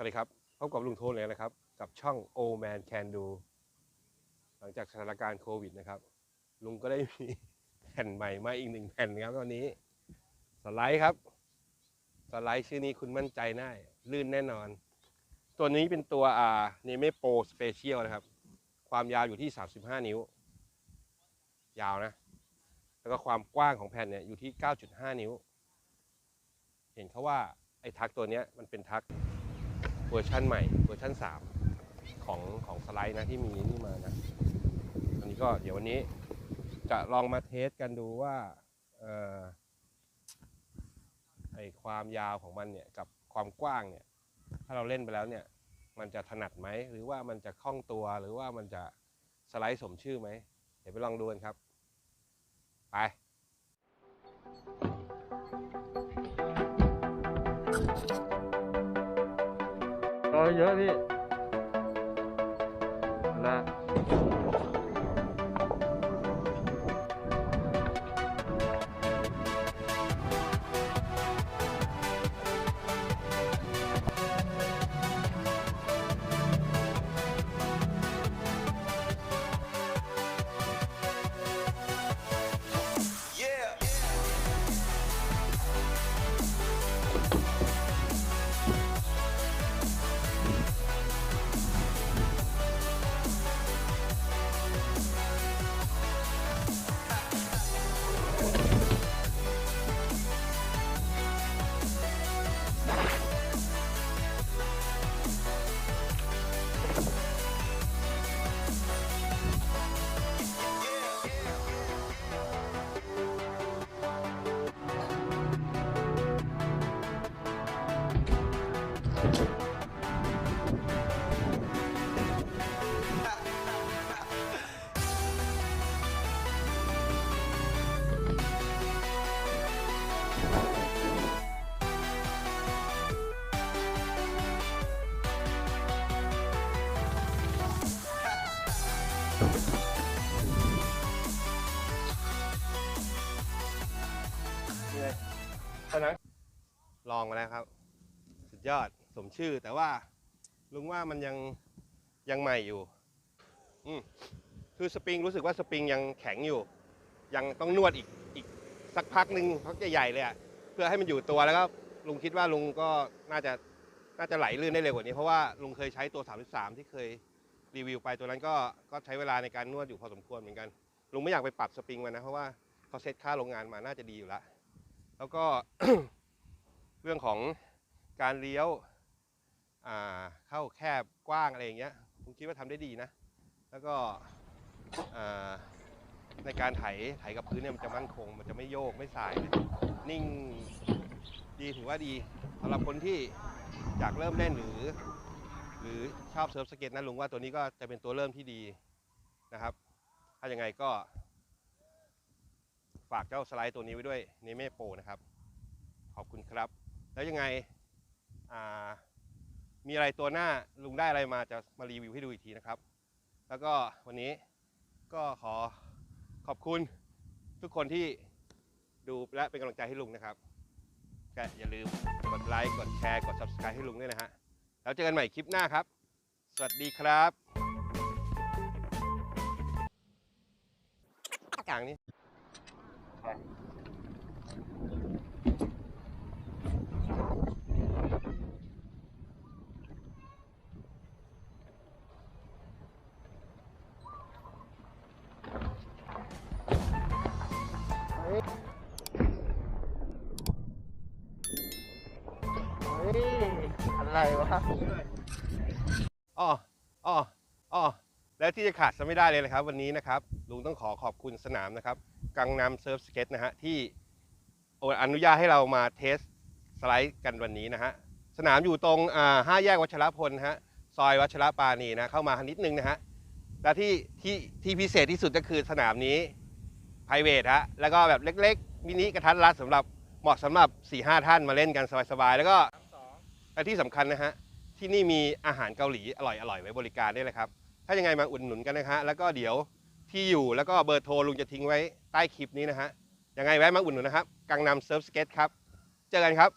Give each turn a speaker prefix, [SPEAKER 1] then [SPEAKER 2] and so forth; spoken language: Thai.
[SPEAKER 1] สวัสดีครับ พบกับลุงโทนเลยนะครับ กับช่อง O Man Can Do หลังจากสถานการณ์โควิดนะครับ ลุงก็ได้มีแผ่นใหม่มาอีกหนึ่งแผ่นครับวันนี้ สไลด์ครับ สไลด์ชื่อนี้คุณมั่นใจได้ ลื่นแน่นอน ตัวนี้เป็นตัวอ่าเนเมโปรสเปเชียลนะครับ ความยาวอยู่ที่ 35 นิ้ว ยาวนะ แล้วก็ความกว้างของแผ่นเนี่ยอยู่ที่ 9.5 นิ้ว เห็นเขาว่าไอ้ทักตัวเนี้ยมันเป็นทัก เวอร์ชันใหม่เวอร์ชัน3 ของของสไลด์นะที่มีนี่มานะอันนี้ก็เดี๋ยววันนี้จะลองมาเทสกันดูว่าเออไอความยาวของมันเนี่ยกับความกว้างเนี่ยถ้าเราเล่นไปแล้วเนี่ยมันจะถนัดไหมหรือว่ามันจะคล่องตัวหรือว่ามันจะสไลด์สมชื่อไหมเดี๋ยวไปลองดูกันครับ ไป
[SPEAKER 2] ก็ เยอะพี่นะ
[SPEAKER 1] ลยตอนนั้นลองมาแล้วครับ สุดยอด สมชื่อ แต่ว่าลุงว่ามันยังยังใหม่อยู่ อืมคือสปริงรู้สึกว่าสปริงยังแข็งอยู่ ยังต้องนวดอีกอีกสักพักหนึ่งพักใหญ่ๆเลยอะเพื่อให้มันอยู่ตัวแล้วก็ลุงคิดว่าลุงก็น่าจะน่าจะไหลลื่นได้เร็วกว่านี้ เพราะว่าลุงเคยใช้ตัว 33 ที่เคยรีวิวไปตัวนั้นก็ก็ใช้เวลาในการนวดอยู่พอสมควรเหมือนกัน ลุงไม่อยากไปปรับสปริงมันนะ เพราะว่าเขาเซ็ตค่าโรงงานมาน่าจะดีอยู่ล้วแล้วก็เรื่องของการเลี้ยว เข้าแคบกว้างอะไรอย่างเงี้ยผมคิดว่าทำได้ดีนะ แล้วก็อ่าในการไถไถกับพื้นเนี่ยมันจะมั่นคง มันจะไม่โยกไม่สาย นิ่งดีถือว่าดีสำหรับคนที่อยากเริ่มเล่นหรือ หรือชอบเซิร์ฟสเก็ตนะลุงว่าตัวนี้ก็จะเป็นตัวเริ่มที่ดีนะครับ ถ้าอยังไงก็ ฝากเจ้าสไลด์ตัวนี้ไว้ด้วยเนเม่โปนะครับ ขอบคุณครับ แล้วยังไงอ่า มีอะไรตัวหน้าลุงได้อะไรมาจะมารีวิวให้ดูอีกทีนะครับ แล้วก็วันนี้ก็ขอขอบคุณทุกคนที่ดูและเป็นกำลังใจให้ลุงนะครับก็อย่าลืมกดไลค์กดแชร์กด subscribe ให้ลุงด้วยนะฮะแล้วเจอกันใหม่คลิปหน้าครับ สวัสดีครับกลางนี้
[SPEAKER 2] อะไรวะ
[SPEAKER 1] อ้ออ้ออ้อและที่จะขาดจะไม่ได้เลยนะครับ วันนี้นะครับลุงต้องขอขอบคุณสนามนะครับ กังนำเซิร์ฟสเก็ตนะฮะที่อนุญาตให้เรามาเทสสไลด์กันวันนี้นะฮะสนามอยู่ตรงห้าแยกวัชรพลฮะซอยวัชรปานีนะเข้ามานิดนึงนะฮะและที่ที่ที่พิเศษที่สุดก็คือสนามนี้ p r i v a t ฮะแล้วก็แบบเล็ก ๆ มินิกระทัดรัดสำหรับเหมาะสำหรับ4-5ท่านมาเล่นกันสบายๆแล้วก็ และที่สำคัญนะฮะที่นี่มีอาหารเกาหลีอร่อยๆไว้บริการด้วยเลยครับ ถ้ายังไงมาอุดหนุนกันนะฮะแล้วก็เดี๋ยวที่อยู่แล้วก็เบอร์โทรลุงจะทิ้งไว้ใต้คลิปนี้นะฮะยังไงแวะมาอุดหนุนนะครับกังนำเซิร์ฟสเก็ตครับ เจอกันครับ